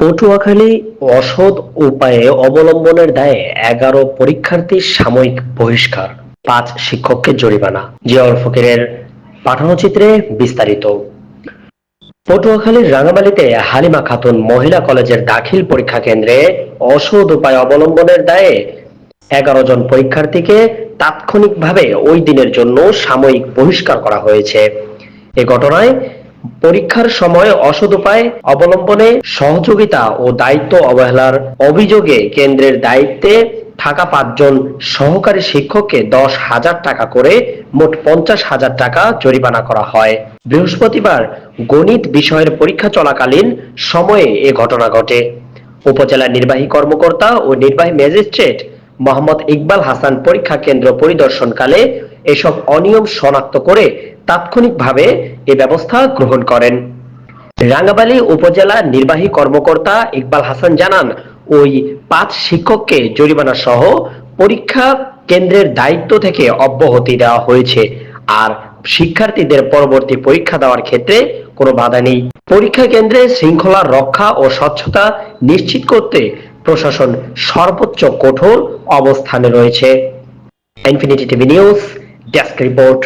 পটুয়াখালী অসৎ উপায়ে অবলম্বনের দায়ে এগারো পরীক্ষার্থীর সাময়িক বহিষ্কার, পাঁচ শিক্ষককে জরিমানা। জিয়াউল ফকিরের পাঠানো চিত্রে বিস্তারিত। পটুয়াখালীর রাঙামালিতে হালিমা খাতুন মহিলা কলেজের দাখিল পরীক্ষা কেন্দ্রে অসৎ উপায় অবলম্বনের দায়ে এগারো জন পরীক্ষার্থীকে তাৎক্ষণিকভাবে ওই দিনের জন্য সাময়িক বহিষ্কার করা হয়েছে। এ ঘটনায় পরীক্ষার সময় অসৎ উপায় অবলম্বনে সহযোগিতা ও দায়িত্ব অবহেলার অভিযোগে কেন্দ্রের দায়িত্বে থাকা পাঁচজন সহকারী শিক্ষককে দশ হাজার টাকা করে মোট পঞ্চাশ হাজার টাকা জরিমানা করা হয়। বৃহস্পতিবার গণিত বিষয়ের পরীক্ষা চলাকালীন সময়ে এ ঘটনা ঘটে। উপজেলা নির্বাহী কর্মকর্তা ও নির্বাহী ম্যাজিস্ট্রেট মোহাম্মদ ইকবাল হাসান পরীক্ষা কেন্দ্র পরিদর্শনকালে এসব অনিয়ম শনাক্ত করে তাৎক্ষণিকভাবে এ ব্যবস্থা গ্রহণ করেন। রাঙ্গাবালী উপজেলা নির্বাহী কর্মকর্তা ইকবাল হাসান জানান, ওই পাঁচ শিক্ষককে জরিমানা সহ পরীক্ষা কেন্দ্রের দায়িত্ব থেকে অব্যাহতি দেওয়া হয়েছে। আর শিক্ষার্থীদের পরবর্তী পরীক্ষা দেওয়ার ক্ষেত্রে কোনো বাধা নেই। পরীক্ষা কেন্দ্রে শৃঙ্খলা রক্ষা ও স্বচ্ছতা নিশ্চিত করতে প্রশাসন সর্বোচ্চ কঠোর অবস্থানে রয়েছে। Infinity TV news desk report